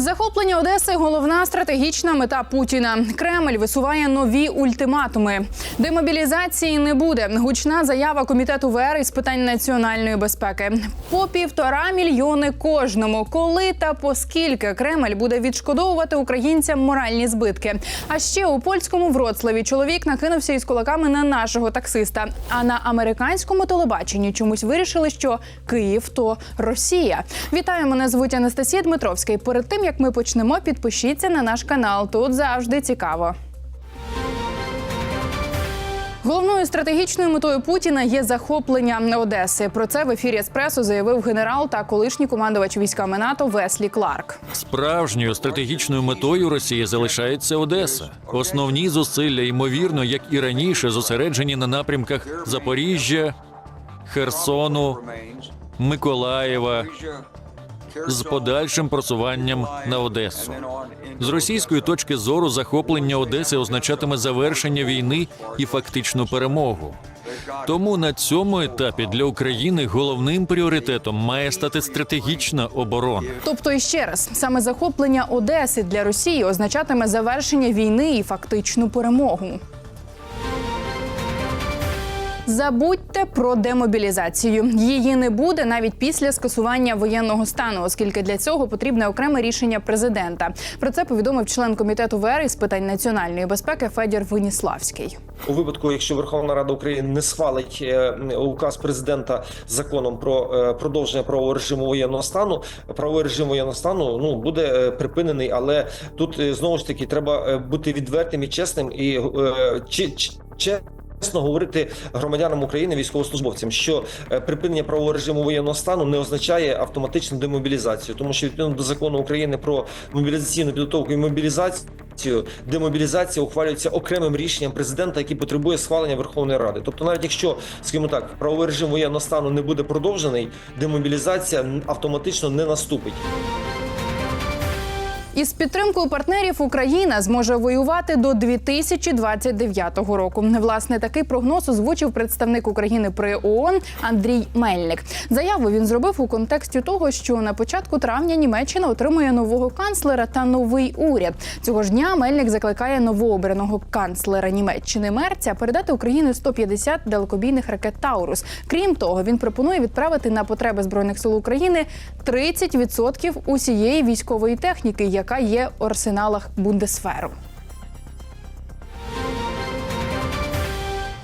Захоплення Одеси головна стратегічна мета Путіна. Кремль висуває нові ультиматуми. Демобілізації не буде. Гучна заява комітету ВР із питань національної безпеки. По півтора мільйони кожному. Коли та поскільки Кремль буде відшкодовувати українцям моральні збитки. А ще у польському Вроцлаві чоловік накинувся із кулаками на нашого таксиста. А на американському телебаченні чомусь вирішили, що Київ то Росія. Вітаю, мене звуть Анастасія Дмитровська. І перед тим як ми почнемо, підпишіться на наш канал. Тут завжди цікаво. Головною стратегічною метою Путіна є захоплення Одеси. Про це в ефірі Еспресо заявив генерал та колишній командувач військами НАТО Веслі Кларк. Справжньою стратегічною метою Росії залишається Одеса. Основні зусилля, ймовірно, як і раніше, зосереджені на напрямках Запоріжжя, Херсону, Миколаєва з подальшим просуванням на Одесу. З російської точки зору захоплення Одеси означатиме завершення війни і фактичну перемогу. Тому на цьому етапі для України головним пріоритетом має стати стратегічна оборона. Тобто, іще раз, саме захоплення Одеси для Росії означатиме завершення війни і фактичну перемогу. Забудьте про демобілізацію. Її не буде навіть після скасування воєнного стану, оскільки для цього потрібне окреме рішення президента. Про це повідомив член комітету ВР із питань національної безпеки Федір Веніславський. У випадку, якщо Верховна Рада України не схвалить е, указ президента законом про е, продовження правового режиму воєнного стану, правовий режим воєнного стану ну буде е, припинений. Але тут знову ж таки треба бути відвертим і чесним і чи, чи, Чесно говорити громадянам України, військовослужбовцям, що е, припинення правового режиму воєнного стану не означає автоматичну демобілізацію, тому що відповідно до закону України про мобілізаційну підготовку і мобілізацію, демобілізація ухвалюється окремим рішенням президента, який потребує схвалення Верховної Ради. Тобто, навіть якщо, скажімо так, правовий режим воєнного стану не буде продовжений, демобілізація автоматично не наступить. Із підтримкою партнерів Україна зможе воювати до 2029 року. Власне, такий прогноз озвучив представник України при ООН Андрій Мельник. Заяву він зробив у контексті того, що на початку травня Німеччина отримує нового канцлера та новий уряд. Цього ж дня Мельник закликає новообраного канцлера Німеччини Мерця передати Україні 150 далекобійних ракет Таурус. Крім того, він пропонує відправити на потреби збройних сил України 30% усієї військової техніки, яка є в арсеналах Бундесферу.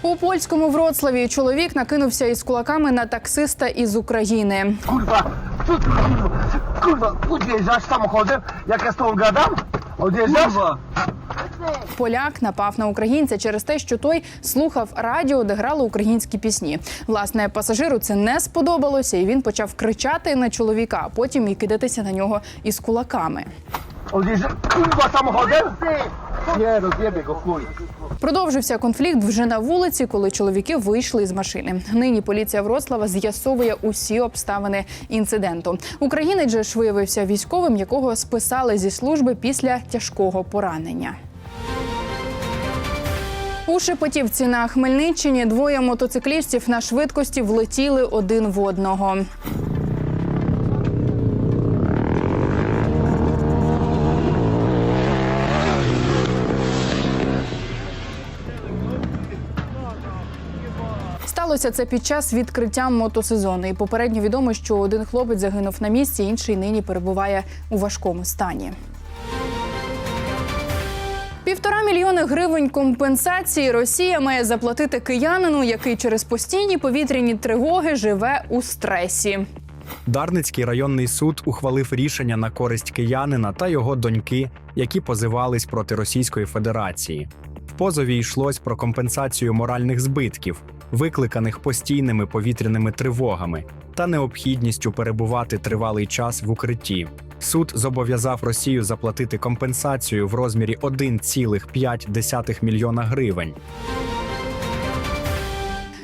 У польському Вроцлаві чоловік накинувся із кулаками на таксиста із України. Kurwa, co ty kurwa, kurwa, odjeżdżasz samochodem, jak ja z tobą gadam? Odjeżdżasz? Kurwa. Поляк напав на українця через те, що той слухав радіо, де грали українські пісні. Власне, пасажиру це не сподобалося, і він почав кричати на чоловіка, а потім і кидатися на нього із кулаками. Odjeżdżasz, kurwa, samochodem? Nie, rozjebie go, chuj. Продовжився конфлікт вже на вулиці, коли чоловіки вийшли з машини. Нині поліція Вроцлава з'ясовує усі обставини інциденту. Українець же ж виявився військовим, якого списали зі служби після тяжкого поранення. У Шепетівці на Хмельниччині двоє мотоциклістів на швидкості влетіли один в одного. Сталося це під час відкриття мотосезону. І попередньо відомо, що один хлопець загинув на місці, інший нині перебуває у важкому стані. Півтора мільйони гривень компенсації Росія має заплатити киянину, який через постійні повітряні тривоги живе у стресі. Дарницький районний суд ухвалив рішення на користь киянина та його доньки, які позивались проти Російської Федерації. В позові йшлось про компенсацію моральних збитків, викликаних постійними повітряними тривогами та необхідністю перебувати тривалий час в укритті. Суд зобов'язав Росію заплатити компенсацію в розмірі 1,5 мільйона гривень.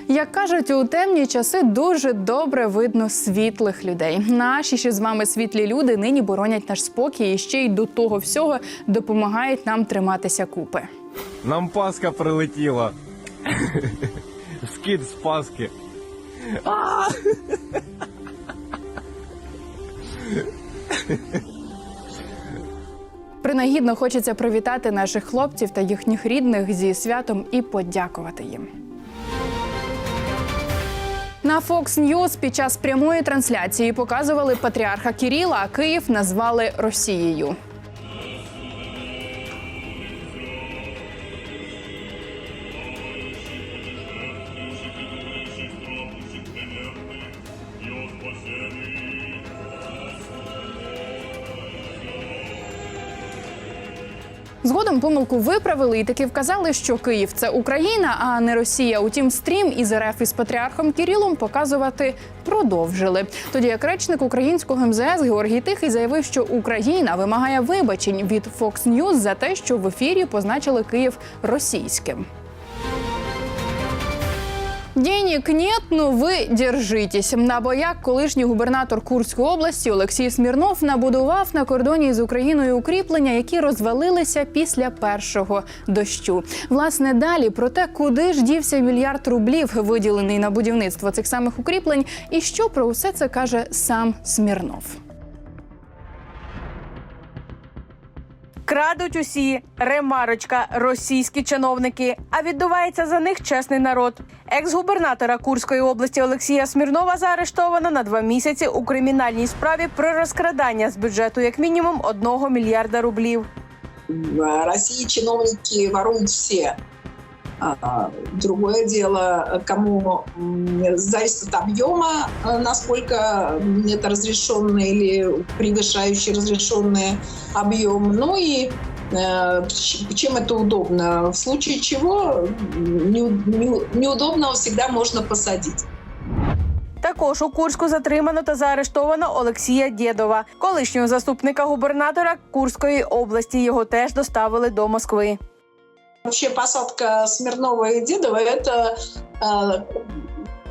Як кажуть, у темні часи дуже добре видно світлих людей. Наші ще з вами світлі люди нині боронять наш спокій і ще й до того всього допомагають нам триматися купи. Нам Пасха прилетіла. Скид з Пасхи. Принагідно хочеться привітати наших хлопців та їхніх рідних зі святом і подякувати їм. На Fox News під час прямої трансляції показували патріарха Кіріла, а Київ назвали Росією. Згодом помилку виправили і таки вказали, що Київ це Україна, а не Росія. Утім, стрім із РФ із патріархом Кірілом показувати продовжили. Тоді як речник українського МЗС Георгій Тихий заявив, що Україна вимагає вибачень від Fox News за те, що в ефірі позначили Київ російським. Денег нет, ну ви держитесь. На боях колишній губернатор Курської області Олексій Смірнов набудував на кордоні з Україною укріплення, які розвалилися після першого дощу. Власне, далі про те, куди ж дівся мільярд рублів, виділений на будівництво цих самих укріплень, і що про усе це каже сам Смірнов. Крадуть усі ремарочка, російські чиновники. А відбувається за них чесний народ. Екс-губернатора Курської області Олексія Смірнова заарештовано на два місяці у кримінальній справі про розкрадання з бюджету як мінімум одного мільярда рублів. В Росії чиновники варують все. А, Другое дело, кому м, зависит от объема, э, насколько это разрешенный или превышающий разрешенный объем. Ну и э, ч- чем это удобно? В случае чего м, не- не- неудобного всегда можно посадить. Також у Курську затримано та заарештовано Олексія Дєдова, колишнього заступника губернатора Курської області. Його теж доставили до Москви. Вообще посадка Смирнова и Дедова – это э,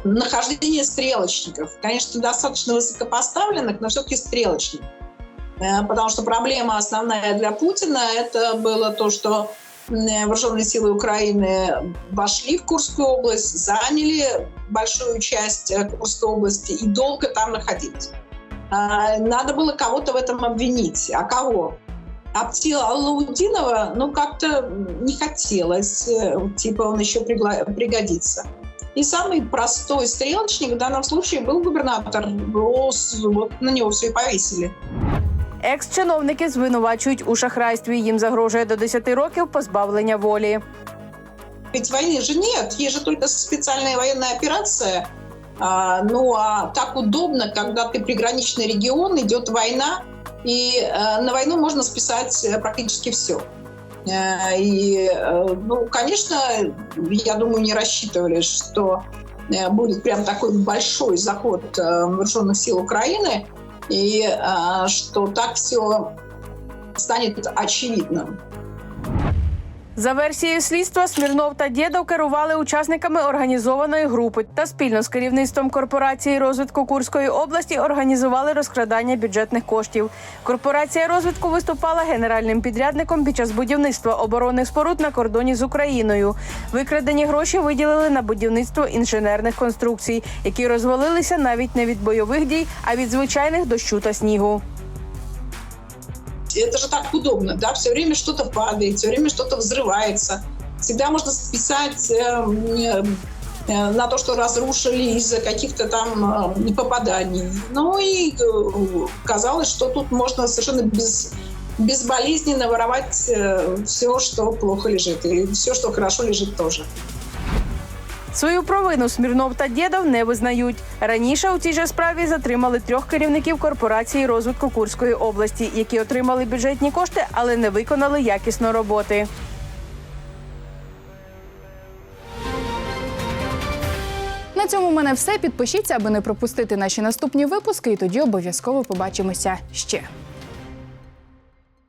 нахождение стрелочников. Конечно, достаточно высокопоставленных, но все-таки стрелочников. Э, потому что проблема основная для Путина – это было то, что вооруженные силы Украины вошли в Курскую область, заняли большую часть э, Курской области и долго там находились. А, Надо было кого-то в этом обвинить. А кого? Аптила Аллаудинова, ну, как-то не хотелось, э, типа он еще пригла- пригодится. И самый простой стрелочник в данном случае был губернатор. Рос, Вот на него все и повесили. Екс-чиновники звинувачують у шахрайстві. Їм загрожує до 10 років позбавлення волі. Ведь войны же нет, есть же только специальная военная операция. А, ну а так удобно, когда ты приграничный регион, идет война, и э, на войну можно списать э, практически все. И, э, ну, конечно, я думаю, не рассчитывали, что э, будет прям такой большой заход э, вооруженных сил Украины, и э, что так все станет очевидным. За версією слідства, Смірнов та Дєдов керували учасниками організованої групи та спільно з керівництвом корпорації розвитку Курської області організували розкрадання бюджетних коштів. Корпорація розвитку виступала генеральним підрядником під час будівництва оборонних споруд на кордоні з Україною. Викрадені гроші виділили на будівництво інженерних конструкцій, які розвалилися навіть не від бойових дій, а від звичайних дощу та снігу. Это же так удобно, да, все время что-то падает, все время что-то взрывается. Всегда можно списать э, э, э, на то, что разрушили из-за каких-то там э, попаданий. Ну и э, казалось, что тут можно совершенно без, безболезненно воровать все, что плохо лежит, и все, что хорошо лежит тоже. Свою провину Смірнов та Дєдов не визнають. Раніше у цій же справі затримали трьох керівників корпорації розвитку Курської області, які отримали бюджетні кошти, але не виконали якісно роботи. На цьому в мене все. Підпишіться, аби не пропустити наші наступні випуски, і тоді обов'язково побачимося ще.